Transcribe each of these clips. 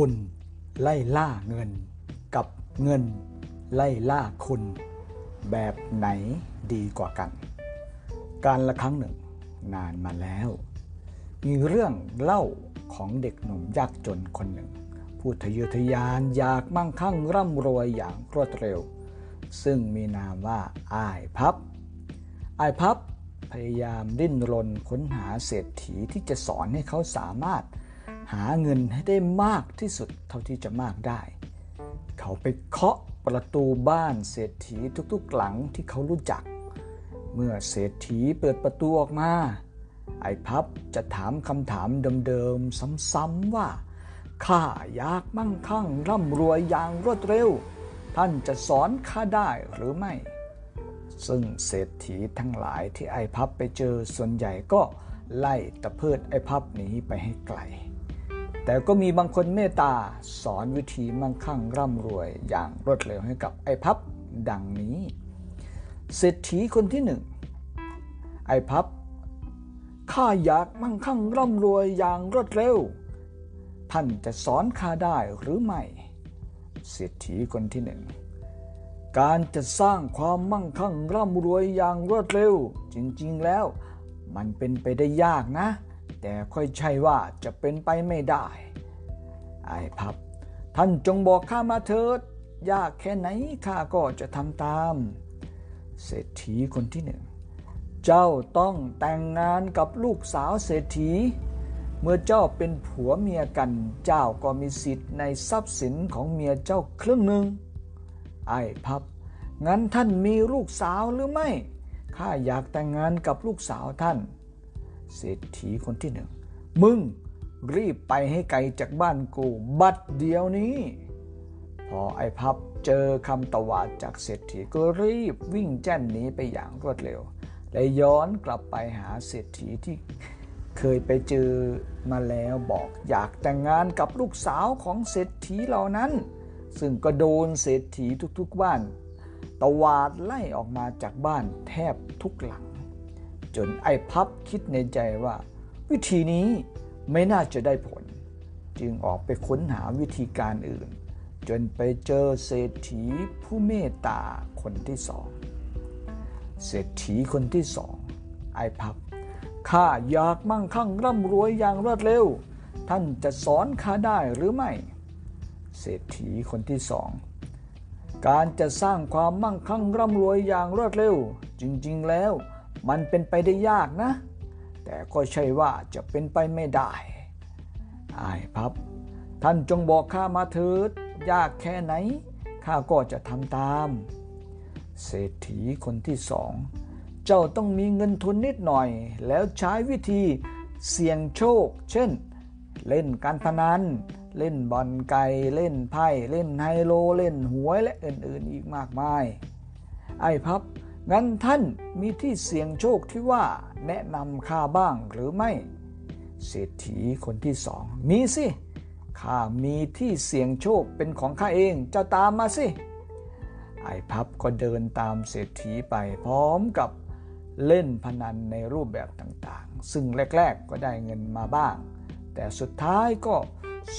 คุณไล่ล่าเงิน กับเงินไล่ล่าคุณ แบบไหนดีกว่ากัน การละครั้งหนึ่งนานมาแล้ว มีเรื่องเล่าของเด็กหนุ่มยากจนคนหนึ่ง ผู้ทะเยอทะยานอยากมั่งคั่งร่ำรวยอย่างรวดเร็ว ซึ่งมีนามว่าอ้ายพับอ้ายพับพยายามดิ้นรนค้นหาเศรษฐีที่จะสอนให้เขาสามารถ หาเงินให้ได้มากที่สุดเท่าที่จะมากได้ เขาไปเคาะประตูบ้านเศรษฐีทุกๆหลังที่เขารู้จัก เมื่อเศรษฐีเปิดประตูออกมา ไอ้พับจะถามคำถามเดิมๆซ้ำๆว่าข้าอยากมั่งคั่งร่ำรวยอย่างรวดเร็ว ท่านจะสอนข้าได้หรือไม่ ซึ่งเศรษฐีทั้งหลายที่ไอ้พับไปเจอส่วนใหญ่ก็ไล่ตะเพิดไอ้พับหนีไปให้ไกล แต่ก็มีบางคนเมตตาสอนวิธีมั่งคั่งร่ำรวยอย่างรวดเร็วให้กับไอ้พับดังนี้ เศรษฐีคนที่หนึ่งไอ้พับข้าอยากมั่งคั่งร่ำรวยอย่างรวดเร็ว ท่านจะสอนข้าได้หรือไม่ เศรษฐีคนที่หนึ่งการจะสร้างความมั่งคั่งร่ำรวยอย่างรวดเร็ว จริงๆแล้ว มันเป็นไปได้ยากนะ แต่ค่อยใช่ว่าจะเป็นไปไม่ได้ ไอ้พับ ท่านจงบอกข้ามาเถิด ยากแค่ไหนข้าก็จะทำตาม เศรษฐีคนที่หนึ่ง เจ้าต้องแต่งงานกับลูกสาวเศรษฐี เมื่อเจ้าเป็นผัวเมียกัน เจ้าก็มีสิทธิ์ในทรัพย์สินของเมียเจ้าครึ่งหนึ่ง ไอ้พับ งั้นท่านมีลูกสาวหรือไม่ ข้าอยากแต่งงานกับลูกสาวท่าน เศรษฐีคนที่หนึ่ง มึงรีบไปให้ไกลจากบ้านกู บัดเดียวนี้ พอไอ้พับเจอคำตวาดจากเศรษฐีก็รีบวิ่งแจ้นหนีไปอย่างรวดเร็ว และย้อนกลับไปหาเศรษฐีที่เคยไปเจอมาแล้วบอกอยากแต่งงานกับลูกสาวของเศรษฐีเหล่านั้น ซึ่งก็โดนเศรษฐีทุกๆบ้าน ตวาดไล่ออกมาจากบ้านแทบทุกหลัง จนไอ้พับคิดในใจว่า วิธีนี้ไม่น่าจะได้ผล จึงออกไปค้นหาวิธีการอื่น จนไปเจอเศรษฐีผู้เมตตาคนที่สองเศรษฐีคนที่สองไอ้พับข้าอยากมั่งคั่งร่ำรวยอย่างรวดเร็ว ท่านจะสอนข้าได้หรือไม่ เศรษฐีคนที่สองการจะสร้างความมั่งคั่งร่ำรวยอย่างรวดเร็ว จริง ๆ แล้ว มันเป็นไปได้ยากนะ แต่ก็ใช่ว่าจะเป็นไปไม่ได้ไอ้พับ ท่านจงบอกข้ามาเถิด ยากแค่ไหน ข้าก็จะทำตาม เศรษฐีคนที่สอง เจ้าต้องมีเงินทุนนิดหน่อย แล้วใช้วิธีเสี่ยงโชค เช่น เล่นการพนัน เล่นบอลไก่เล่นไพ่ เล่นไฮโล เล่นหวยและอื่นๆอีกมากมาย ไอ้พับ งั้นท่านมีที่เสี่ยงโชคที่ว่าแนะนำข้าบ้างหรือไม่ เศรษฐีคนที่สองมีสิข้ามีที่เสี่ยงโชคเป็นของข้าเองจ้าตามมาสิ ไอ้พับก็เดินตามเศรษฐีไปพร้อมกับเล่นพนันในรูปแบบต่างๆ ซึ่งแรก ๆ ก็ได้เงินมาบ้าง แต่สุดท้ายก็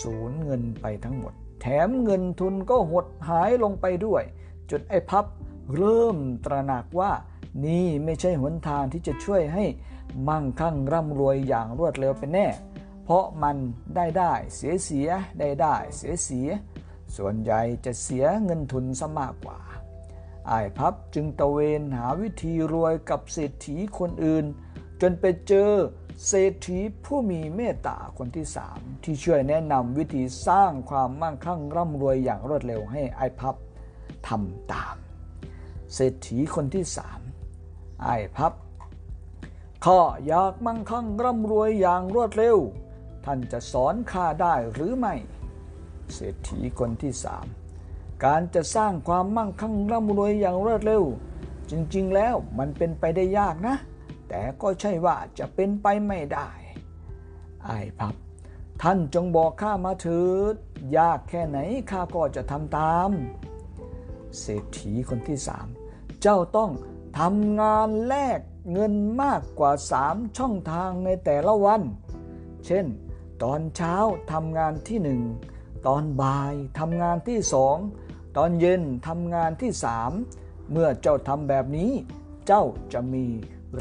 สูญเงินไปทั้งหมด แถมเงินทุนก็หดหายลงไปด้วยจนไอ้พับ เริ่มตระหนักว่านี่ไม่ใช่หนทางที่จะช่วยให้มั่งคั่งร่ำรวยอย่างรวดเร็วเป็นแน่ เพราะมันได้ได้เสียเสียได้ได้เสียเสีย ส่วนใหญ่จะเสียเงินทุนซะมากกว่าไอ้พับจึงตะเวนหาวิธีรวยกับเศรษฐีคนอื่น จนไปเจอเศรษฐีผู้มีเมตตาคนที่สามที่ช่วยแนะนำวิธีสร้างความมั่งคั่งร่ำรวยอย่างรวดเร็วให้ไอ้พับทำตาม เศรษฐีคนที่สามไอ้พับข้าอยากมั่งคั่งร่ำรวยอย่างรวดเร็ว ท่านจะสอนข้าได้หรือไม่ เศรษฐีคนที่สามการจะสร้างความมั่งคั่งร่ำรวยอย่างรวดเร็ว จริงๆแล้วมันเป็นไปได้ยากนะ แต่ก็ใช่ว่าจะเป็นไปไม่ได้ไอ้พับ ท่านจงบอกข้ามาเถิดยากแค่ไหนข้าก็จะทำตาม เศรษฐีคนที่สามเจ้าต้องทำงานแลกเงินมากกว่าสามช่องทางในแต่ละวัน เช่น ตอนเช้าทำงานที่หนึ่งตอนบ่ายทำงานที่สองตอนเย็นทำงานที่สามเมื่อเจ้าทำแบบนี้ เจ้าจะมี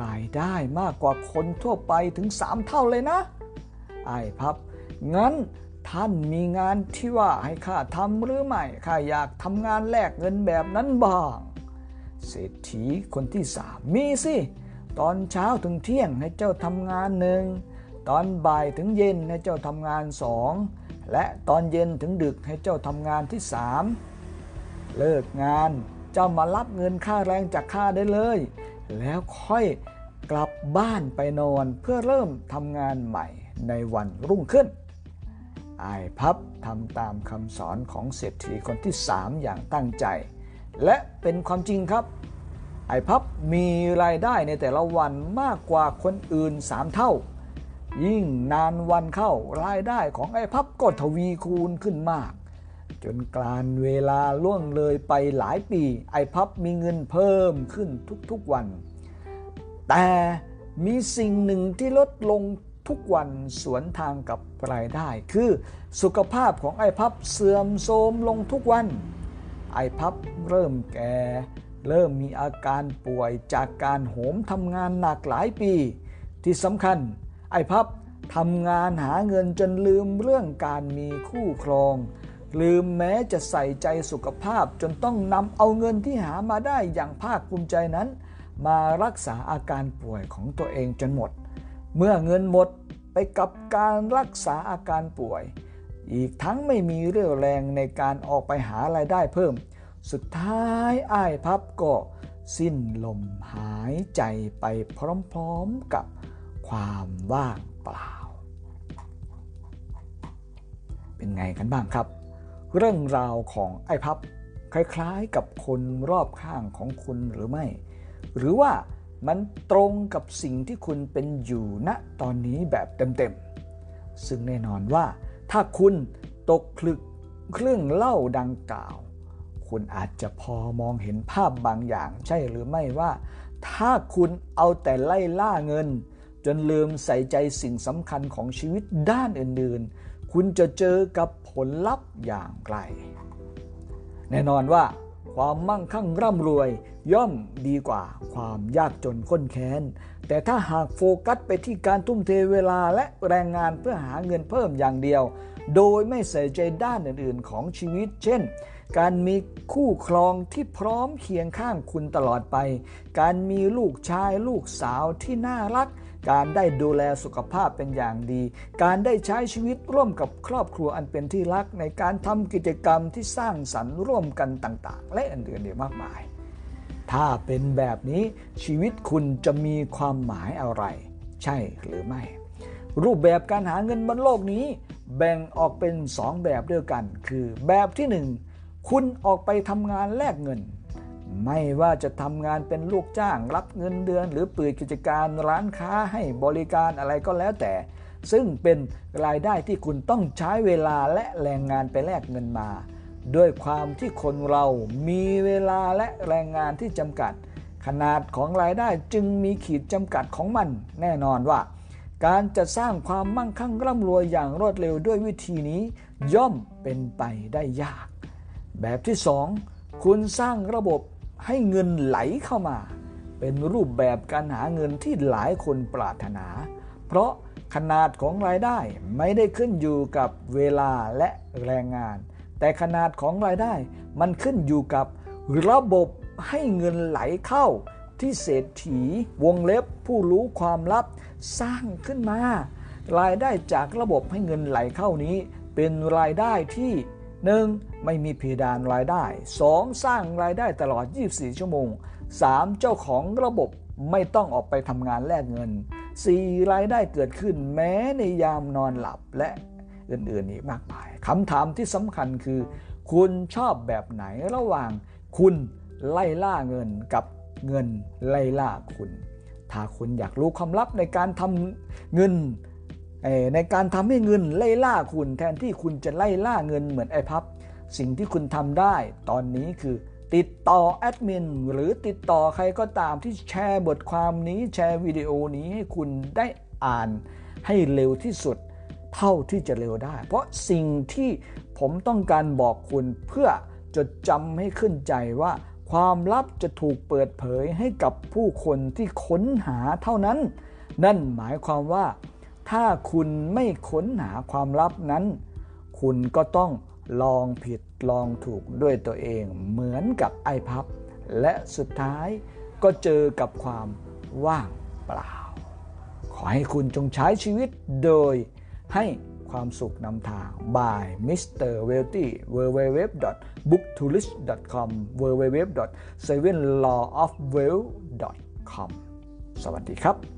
รายได้มากกว่าคนทั่วไปถึงสามเท่าเลยนะไอ้พับ งั้น ท่านมีงานที่ว่าให้ข้าทำหรือไม่ข้าอยากทำงานแลกเงินแบบนั้นบ้าง เศรษฐีคนที่สามมีสิ ตอนเช้าถึงเที่ยงให้เจ้าทำงานหนึ่ง ตอนบ่ายถึงเย็นให้เจ้าทำงานสอง และตอนเย็นถึงดึกให้เจ้าทำงานที่สามเลิกงานเจ้ามารับเงินค่าแรงจากข้าได้เลย แล้วค่อยกลับบ้านไปนอนเพื่อเริ่มทำงานใหม่ในวันรุ่งขึ้น ไอ้พับทำตามคำสอนของเศรษฐีคนที่สามอย่างตั้งใจ และเป็นความจริงครับ ไอ้พับมีรายได้ในแต่ละวันมากกว่าคนอื่นสามเท่า ยิ่งนานวันเข้ารายได้ของไอ้พับก็ทวีคูณขึ้นมาก จนกลานเวลาล่วงเลยไปหลายปี ไอ้พับมีเงินเพิ่มขึ้นทุกๆวัน แต่มีสิ่งหนึ่งที่ลดลง ทุกวันสวนทางกับรายได้ คือสุขภาพของไอ้พับเสื่อมโทรมลงทุกวัน ไอ้พับเริ่มแก่ เริ่มมีอาการป่วยจากการโหมทำงานหนักหลายปี ที่สำคัญ ไอ้พับทำงานหาเงินจนลืมเรื่องการมีคู่ครอง ลืมแม้จะใส่ใจสุขภาพจนต้องนำเอาเงินที่หามาได้อย่างภาคภูมิใจนั้น มารักษาอาการป่วยของตัวเองจนหมด เมื่อเงินหมดไปกับการรักษาอาการป่วย อีกทั้งไม่มีเรี่ยวแรงในการออกไปหารายได้เพิ่ม สุดท้ายอ้ายพับก็สิ้นลมหายใจไปพร้อมๆกับความว่างเปล่า เป็นไงกันบ้างครับ เรื่องราวของไอ้พับ คล้ายๆกับคนรอบข้างของคุณหรือไม่ หรือว่า มันตรงกับสิ่งที่คุณเป็นอยู่ณตอนนี้แบบเต็มๆ ซึ่งแน่นอนว่า ถ้าคุณตกผลึกเครื่องเล่าดังกล่าว คุณอาจจะพอมองเห็นภาพบางอย่างใช่หรือไม่ว่า ถ้าคุณเอาแต่ไล่ล่าเงิน จนลืมใส่ใจสิ่งสำคัญของชีวิตด้านอื่นๆ คุณจะเจอกับผลลัพธ์อย่างไร แน่นอนว่า ความมั่งคั่งร่ำรวย ย่อมดีกว่าความยากจนข้นแค้น แต่ถ้าหากโฟกัสไปที่การทุ่มเทเวลาและแรงงานเพื่อหาเงินเพิ่มอย่างเดียว โดยไม่ใส่ใจด้านอื่นๆของชีวิต เช่น การมีคู่ครองที่พร้อมเคียงข้างคุณตลอดไป การมีลูกชายลูกสาวที่น่ารัก การได้ดูแลสุขภาพเป็นอย่างดี การได้ใช้ชีวิตร่วมกับครอบครัวอันเป็นที่รักในการทำกิจกรรมที่สร้างสรรค์ร่วมกันต่างๆ และอื่นๆอีกมากมาย ถ้าเป็นแบบนี้ชีวิตคุณจะมีความหมายอะไร ใช่หรือไม่ รูปแบบการหาเงินบนโลกนี้ แบ่งออกเป็น 2 แบบเดียวกัน คือแบบที่ 1 คุณออกไปทำงานแลกเงิน ไม่ว่าจะทำงานเป็นลูกจ้าง รับเงินเดือน หรือเปิดกิจการร้านค้าให้บริการอะไรก็แล้วแต่ ซึ่งเป็นรายได้ที่คุณต้องใช้เวลาและแรงงานไปแลกเงินมา ด้วยความที่คนเรามีเวลาและแรงงานที่จำกัด ขนาดของรายได้จึงมีขีดจำกัดของมัน แน่นอนว่า การจะสร้างความมั่งคั่งร่ำรวยอย่างรวดเร็วด้วยวิธีนี้ ย่อมเป็นไปได้ยาก แบบที่ 2 คุณสร้างระบบ ให้เงินไหลเข้ามา เป็นรูปแบบการหาเงินที่หลายคนปรารถนา เพราะขนาดของรายได้ไม่ได้ขึ้นอยู่กับเวลาและแรงงาน แต่ขนาดของรายได้มันขึ้นอยู่กับระบบให้เงินไหลเข้าที่เศรษฐีวงเล็บผู้รู้ความลับสร้างขึ้นมา รายได้จากระบบให้เงินไหลเข้านี้ เป็นรายได้ที่ 1. ไม่มีเพดานรายได้ 2. สร้างรายได้ตลอด 24 ชั่วโมง 3. เจ้าของระบบไม่ต้องออกไปทำงานแลกเงิน 4. รายได้เกิดขึ้นแม้ในยามนอนหลับและอื่นๆอีกมากมายคำถามที่สำคัญคือ คุณชอบแบบไหนระหว่างคุณไล่ล่าเงินกับเงินไล่ล่าคุณ ถ้าคุณอยากรู้ความลับในการทำเงินในการทำให้เงินไล่ล่าคุณ แทนที่คุณจะไล่ล่าเงินเหมือนไอ้พับ สิ่งที่คุณทำได้ตอนนี้คือ ติดต่อแอดมินหรือติดต่อใครก็ตามที่แชร์บทความนี้แชร์วิดีโอนี้ให้คุณได้อ่านให้เร็วที่สุดเท่าที่จะเร็วได้ เพราะสิ่งที่ผมต้องการบอกคุณเพื่อจดจำให้ขึ้นใจว่า ความลับจะถูกเปิดเผยให้กับผู้คนที่ค้นหาเท่านั้น นั่นหมายความว่า ถ้าคุณไม่ค้นหาความลับนั้น คุณก็ต้อง ลองผิดลองถูกด้วยตัวเองเหมือนกับไอพับ และสุดท้ายก็เจอกับความว่างเปล่า ขอให้คุณจงใช้ชีวิตโดยให้ความสุขนำทาง by Mr. Wealthy www.booktourist.com www.7lawofwealth.com สวัสดีครับ